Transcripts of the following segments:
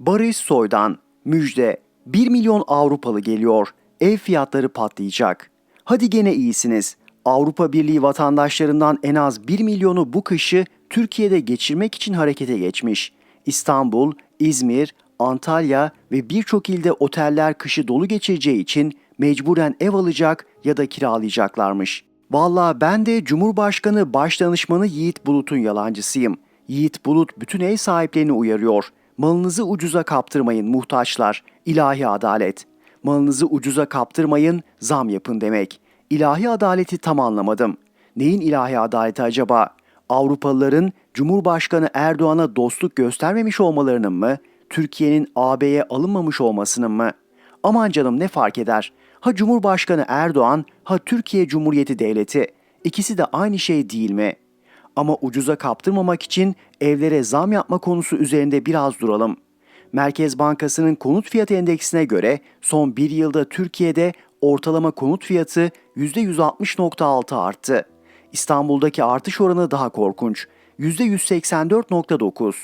Barış Soy'dan müjde 1 milyon Avrupalı geliyor. Ev fiyatları patlayacak. Hadi gene iyisiniz. Avrupa Birliği vatandaşlarından en az 1 milyonu bu kışı Türkiye'de geçirmek için harekete geçmiş. İstanbul, İzmir, Antalya ve birçok ilde oteller kışı dolu geçireceği için mecburen ev alacak ya da kiralayacaklarmış. Valla ben de Cumhurbaşkanı Başdanışmanı Yiğit Bulut'un yalancısıyım. Yiğit Bulut bütün ev sahiplerini uyarıyor. Malınızı ucuza kaptırmayın muhtaçlar. İlahi adalet. Malınızı ucuza kaptırmayın, zam yapın demek. İlahi adaleti tam anlamadım. Neyin ilahi adaleti acaba? Avrupalıların Cumhurbaşkanı Erdoğan'a dostluk göstermemiş olmalarının mı? Türkiye'nin AB'ye alınmamış olmasının mı? Aman canım ne fark eder? Ha Cumhurbaşkanı Erdoğan, ha Türkiye Cumhuriyeti Devleti. İkisi de aynı şey değil mi? Ama ucuza kaptırmamak için evlere zam yapma konusu üzerinde biraz duralım. Merkez Bankası'nın konut fiyatı endeksine göre son bir yılda Türkiye'de ortalama konut fiyatı %160.6 arttı. İstanbul'daki artış oranı daha korkunç. %184.9.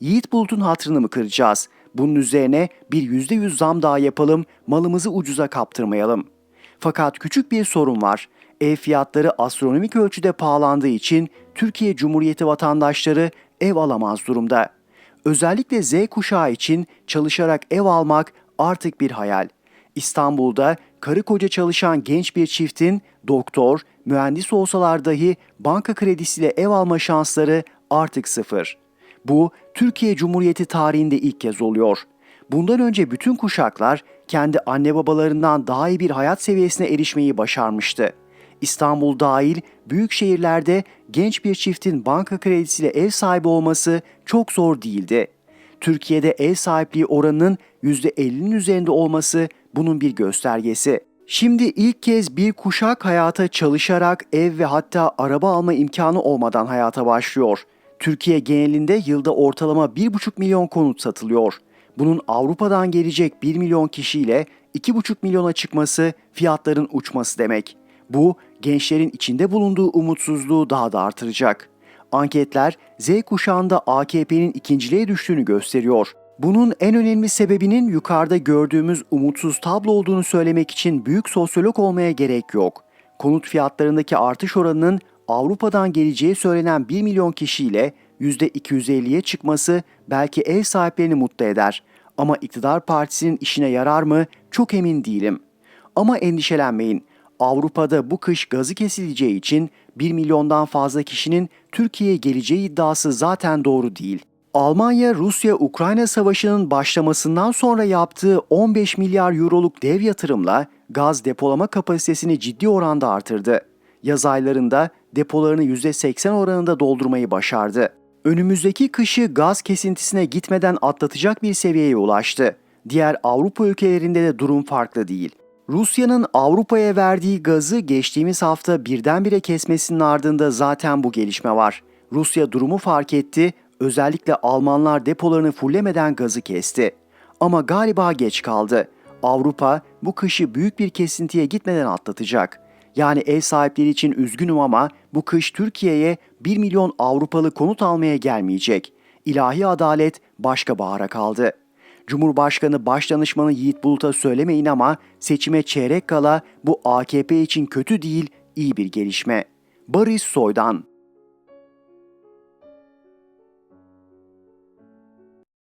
Yiğit Bulut'un hatırını mı kıracağız? Bunun üzerine bir %100 zam daha yapalım, malımızı ucuza kaptırmayalım. Fakat küçük bir sorun var. Ev fiyatları astronomik ölçüde pahalandığı için Türkiye Cumhuriyeti vatandaşları ev alamaz durumda. Özellikle Z kuşağı için çalışarak ev almak artık bir hayal. İstanbul'da karı koca çalışan genç bir çiftin doktor, mühendis olsalar dahi banka kredisiyle ev alma şansları artık sıfır. Bu Türkiye Cumhuriyeti tarihinde ilk kez oluyor. Bundan önce bütün kuşaklar kendi anne babalarından daha iyi bir hayat seviyesine erişmeyi başarmıştı. İstanbul dahil büyük şehirlerde genç bir çiftin banka kredisiyle ev sahibi olması çok zor değildi. Türkiye'de ev sahipliği oranının %50'nin üzerinde olması bunun bir göstergesi. Şimdi ilk kez bir kuşak hayata çalışarak ev ve hatta araba alma imkanı olmadan hayata başlıyor. Türkiye genelinde yılda ortalama 1,5 milyon konut satılıyor. Bunun Avrupa'dan gelecek 1 milyon kişiyle 2,5 milyona çıkması fiyatların uçması demek. Bu gençlerin içinde bulunduğu umutsuzluğu daha da artıracak. Anketler Z kuşağında AKP'nin ikinciliğe düştüğünü gösteriyor. Bunun en önemli sebebinin yukarıda gördüğümüz umutsuz tablo olduğunu söylemek için büyük sosyolog olmaya gerek yok. Konut fiyatlarındaki artış oranının Avrupa'dan geleceği söylenen 1 milyon kişiyle %250'ye çıkması belki ev sahiplerini mutlu eder. Ama iktidar partisinin işine yarar mı çok emin değilim. Ama endişelenmeyin. Avrupa'da bu kış gazı kesileceği için 1 milyondan fazla kişinin Türkiye'ye geleceği iddiası zaten doğru değil. Almanya, Rusya-Ukrayna savaşının başlamasından sonra yaptığı 15 milyar euroluk dev yatırımla gaz depolama kapasitesini ciddi oranda artırdı. Yaz aylarında depolarını %80 oranında doldurmayı başardı. Önümüzdeki kışı gaz kesintisine gitmeden atlatacak bir seviyeye ulaştı. Diğer Avrupa ülkelerinde de durum farklı değil. Rusya'nın Avrupa'ya verdiği gazı geçtiğimiz hafta birdenbire kesmesinin ardında zaten bu gelişme var. Rusya durumu fark etti, özellikle Almanlar depolarını fullemeden gazı kesti. Ama galiba geç kaldı. Avrupa bu kışı büyük bir kesintiye gitmeden atlatacak. Yani ev sahipleri için üzgünüm ama bu kış Türkiye'ye 1 milyon Avrupalı konut almaya gelmeyecek. İlahi adalet başka bahara kaldı. Cumhurbaşkanı Başdanışmanı Yiğit Bulut'a söylemeyin ama seçime çeyrek kala bu AKP için kötü değil, iyi bir gelişme. Barış Soy'dan